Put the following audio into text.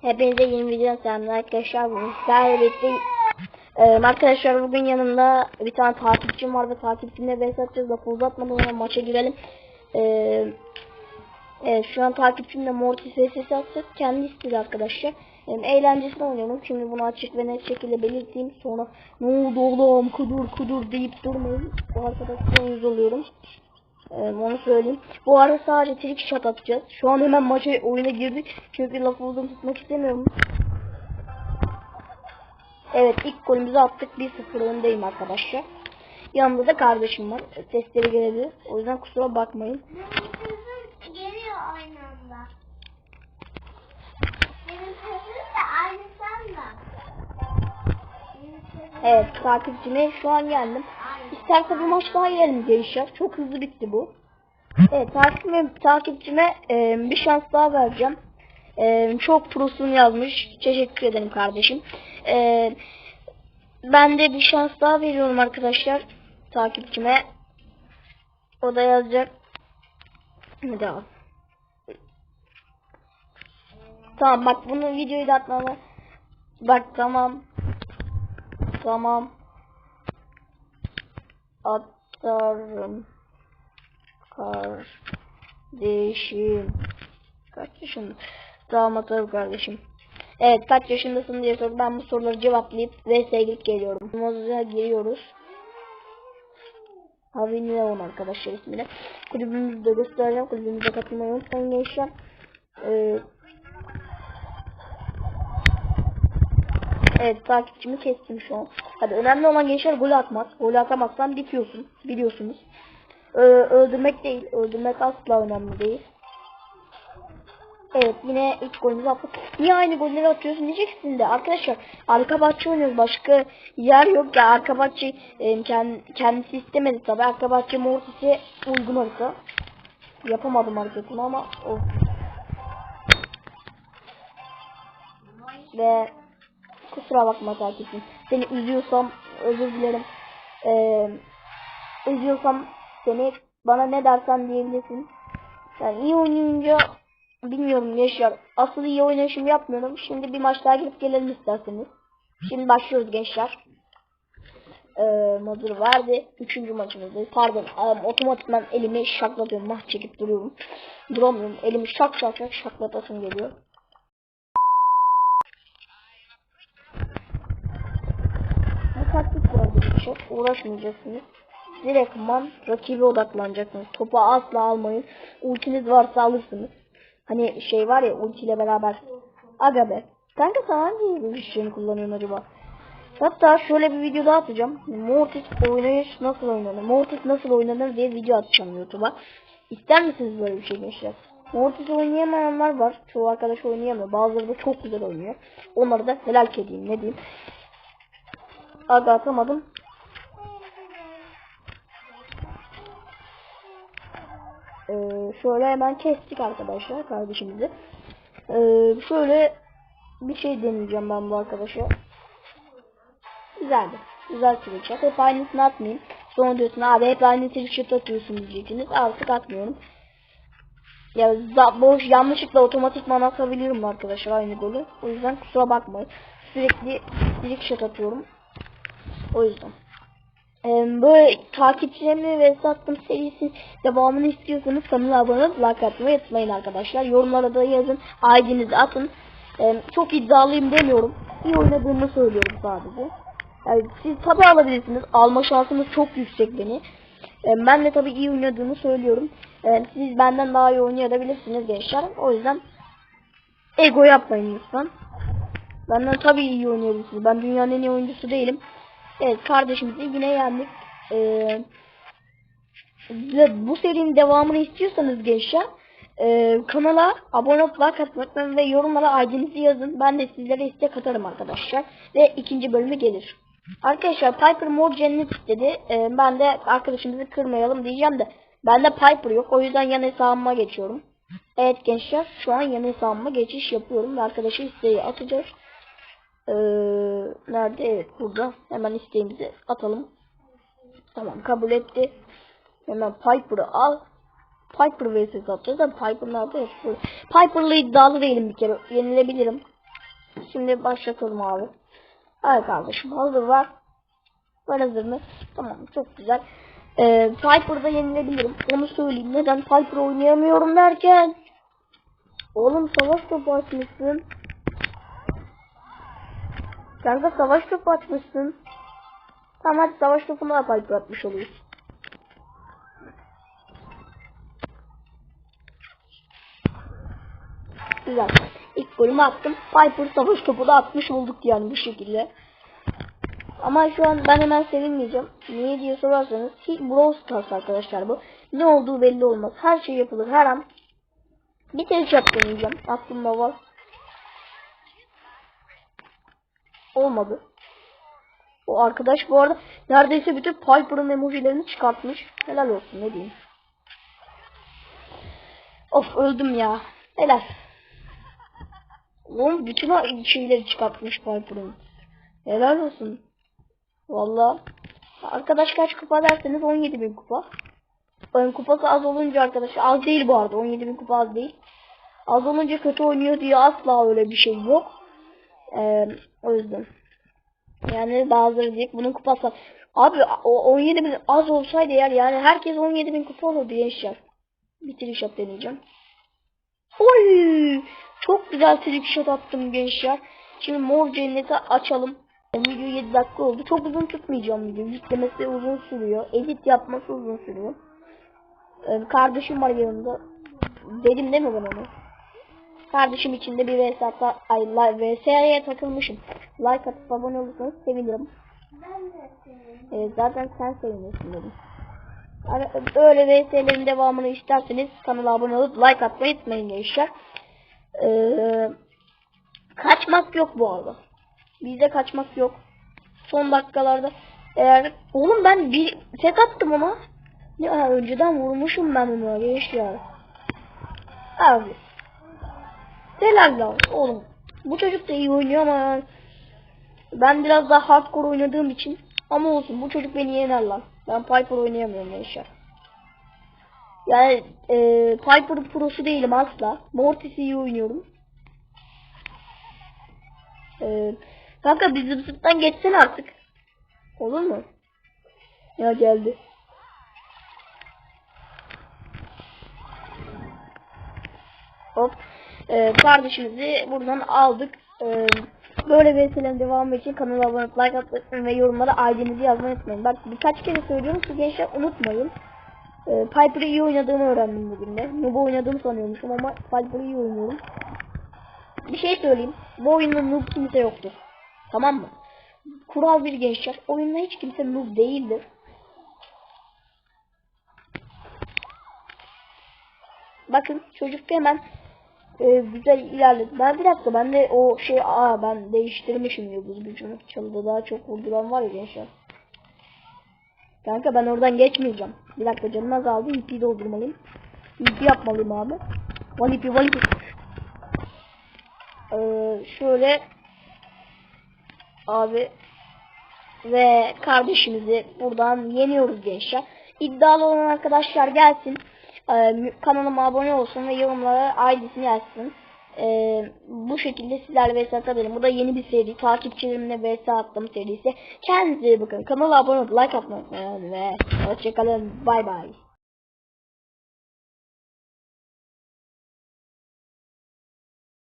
Hepinize yeni videodan selamlar arkadaşlar. Bugün sizlerle Ee, arkadaşlar bugün yanımda bir tane takipçim var ve takipçimle vs atacağız. Lafı uzatmadan maça girelim. Ee, evet şu an takipçimle Mortis vs atacağız. Kendi istedi arkadaşlar. Hem eğlencesine oynuyorum. Şimdi bunu açık ve net şekilde belirteyim. Sonra ne oldu oğlum kudur kudur deyip durmayın. Bu arkadaşlar oluyorum. Ee, onu söyleyeyim. Bu arada sadece trick shot atacağız. Şu an hemen maça oyuna girdik. Çünkü lafı uzun tutmak istemiyorum. Evet ilk golümüzü attık. 1-0 öndeyim arkadaşlar. Yanımda da kardeşim var. Sesleri gelebilir. O yüzden kusura bakmayın. geliyor aynı anda. Benim sesim de aynı Evet takipçime şu an geldim. İsterse bir maç daha girelim gençler. Çok hızlı bitti bu. Evet takipçime, takipçime e, bir şans daha vereceğim. E, çok prosun yazmış. Teşekkür ederim kardeşim. E, ben de bir şans daha veriyorum arkadaşlar takipçime. O da yazacak. Bir daha. Tamam bak bunu videoyu da atmama. Bak tamam. Tamam. Atarım. Kardeşim. Kaç yaşında? Tamam atarım kardeşim. Evet kaç yaşındasın diye sor. Ben bu soruları cevaplayıp VS'ye gidip geliyorum. Moza'a giriyoruz. Havin Leon arkadaşlar ismini. Kulübümüzü de göstereceğim. Kulübümüze katılmayı unutmayın gençler. Ee, Evet takipçimi kestim şu an. Hadi önemli olan gençler gol atmak. Gol atamazsan bitiyorsun. Biliyorsunuz. Ee, öldürmek değil. Öldürmek asla önemli değil. Evet yine ilk golümüzü attık. Niye aynı golleri atıyorsun diyeceksin de arkadaşlar arka bahçe oynuyoruz. Başka yer yok ya arka bahçe e, kend, kendisi istemedi tabi. Arka bahçe Mortis'e uygun harita. Yapamadım hareketini ama of. Ve kusura bakma takipçim. Seni üzüyorsam özür dilerim. Ee, üzüyorsam seni bana ne dersen diyebilirsin. Yani iyi oynayınca bilmiyorum Yaşar. Asıl iyi oynayışımı yapmıyorum. Şimdi bir maç daha girip gelelim isterseniz. Şimdi başlıyoruz gençler. Ee, Mazur verdi. Üçüncü maçımızdayız. Pardon. Um, otomatikman elimi şaklatıyorum. Mah çekip duruyorum. Duramıyorum. Elimi şak şak şak şaklatasım geliyor. Çok uğraşmayacaksınız. Direktman rakibe odaklanacaksınız. Topu asla almayın. Ultiniz varsa alırsınız. Hani şey var ya ultiyle beraber. Aga be. Kanka sen hangi işlerini kullanıyorsun acaba? Hatta şöyle bir video daha atacağım. Mortis oynayış nasıl oynanır? Mortis nasıl oynanır diye video atacağım YouTube'a. İster misiniz böyle bir şey gençler? Mortis oynayamayanlar var. Çoğu arkadaş oynayamıyor. Bazıları da çok güzel oynuyor. Onları da helal edeyim ne diyeyim. Aga atamadım. Ee, şöyle hemen kestik arkadaşlar kardeşimizi. Ee, şöyle bir şey deneyeceğim ben bu arkadaşa. Güzeldi. Güzel trickshot. Hep aynısını atmayayım. Sonra diyorsun abi hep aynı trickshot atıyorsun diyeceksiniz. Artık atmıyorum. Ya boş yanlışlıkla otomatikman atabilirim arkadaşlar aynı golü. O yüzden kusura bakmayın. Sürekli trickshot atıyorum. O yüzden. Böyle takipçilerimi ve sattım serisi devamını istiyorsanız kanala abone olup like atmayı unutmayın arkadaşlar. Yorumlara da yazın. ID'nizi atın. Çok iddialıyım demiyorum. İyi oynadığımı söylüyorum sadece. Yani siz tabi alabilirsiniz. Alma şansınız çok yüksek beni. Ben de tabi iyi oynadığımı söylüyorum. Siz benden daha iyi oynayabilirsiniz gençler. O yüzden ego yapmayın lütfen. Benden tabi iyi oynayabilirsiniz. Ben dünyanın en iyi oyuncusu değilim. Evet kardeşimizi yine yendik. Ee, bu serinin devamını istiyorsanız gençler e, kanala abone olup like ve yorumlara ID'nizi yazın. Ben de sizlere istek atarım arkadaşlar. Ve ikinci bölümü gelir. Arkadaşlar Piper mor cennet istedi. Ee, ben de arkadaşımızı kırmayalım diyeceğim de. Bende Piper yok. O yüzden yan hesabıma geçiyorum. Evet gençler şu an yan hesabıma geçiş yapıyorum. Ve arkadaşı isteği atacağız. Ee, nerede? Evet burada. Hemen isteğimizi atalım. Tamam kabul etti. Hemen Piper'ı al. Piper vs atacağız da Piper nerede? Evet. Piper'la iddialı değilim bir kere. Yenilebilirim. Şimdi başlatalım abi. Hayır kardeşim hazır var. Var hazır mı? Tamam çok güzel. Ee, Piper'da yenilebilirim. Onu söyleyeyim. Neden Piper oynayamıyorum derken. Oğlum savaş topu açmışsın. Kanka savaş topu açmışsın. Tamam hadi savaş topunu da Piper atmış oluyoruz. Güzel. İlk golümü attım. Piper savaş topu da atmış olduk yani bu şekilde. Ama şu an ben hemen sevinmeyeceğim. Niye diye sorarsanız ki Brawl Stars arkadaşlar bu. Ne olduğu belli olmaz. Her şey yapılır her an. Bir tek şap deneyeceğim. Aklımda var. Olmadı. O arkadaş bu arada neredeyse bütün Piper'ın emojilerini çıkartmış. Helal olsun ne diyeyim. Of öldüm ya. Helal. Oğlum bütün şeyleri çıkartmış Piper'ın. Helal olsun. Valla. Arkadaş kaç kupa derseniz 17 bin kupa. Oyun kupası az olunca arkadaş az değil bu arada 17 bin kupa az değil. Az olunca kötü oynuyor diye asla öyle bir şey yok. Ee, o yüzden. Yani bazıları diyecek bunun kupası. Abi o 17 bin az olsaydı eğer yani herkes 17 bin kupa olurdu gençler. Bir trick deneyeceğim. Oy! Çok güzel trick shot attım gençler. Şimdi mor cenneti açalım. Video 7 dakika oldu. Çok uzun tutmayacağım video. Yüklemesi uzun sürüyor. Edit yapması uzun sürüyor. Ee, kardeşim var yanımda. Dedim değil mi ben onu? Kardeşim için de bir vs hatta ay vs'ye takılmışım. Like atıp abone olursanız sevinirim. Ben de zaten sen sevinirsin dedim. Hani öyle vs'lerin devamını isterseniz kanala abone olup like atmayı unutmayın gençler. Ee, kaçmak yok bu arada. Bizde kaçmak yok. Son dakikalarda eğer oğlum ben bir tek attım ona. Ya önceden vurmuşum ben onu gençler. Abi. Helal lan oğlum. Bu çocuk da iyi oynuyor ama ben biraz daha hardcore oynadığım için ama olsun bu çocuk beni yener lan. Ben Piper oynayamıyorum gençler. Yani e, Piper prosu değilim asla. Mortis'i iyi oynuyorum. E, kanka bir zıp zıptan geçsen artık. Olur mu? Ya geldi. Hop. E, kardeşimizi buradan aldık. E, böyle VS'lerin devamı için kanala abone olup like atmayı ve yorumlara ID'nizi yazmayı unutmayın. Bak birkaç kere söylüyorum ki gençler unutmayın. E, Piper'ı iyi oynadığımı öğrendim bugün de. Noob oynadığımı sanıyormuşum ama Piper'ı iyi oynuyorum. Bir şey söyleyeyim. Bu oyunda noob kimse yoktur. Tamam mı? Kural bir gençler. Oyunda hiç kimse noob değildir. Bakın çocuk hemen e, güzel ilerledi. Ben bir dakika ben de o şey aa ben değiştirmişim yıldız gücümü. Çalıda daha çok vurduran var ya gençler. Kanka ben oradan geçmeyeceğim. Bir dakika canım azaldı. İpi doldurmalıyım. İpi yapmalıyım abi. Valipi valipi. Ee, şöyle abi ve kardeşimizi buradan yeniyoruz gençler. İddialı olan arkadaşlar gelsin. Ee, kanalıma abone olsun ve yorumlara ID'sini yazsın. Ee, bu şekilde sizlerle vs atabilirim. Bu da yeni bir seri. Takipçilerimle vs attım serisi. Kendinize iyi bakın. Kanala abone olup like atmayı unutmayın ve hoşçakalın. Bay bay.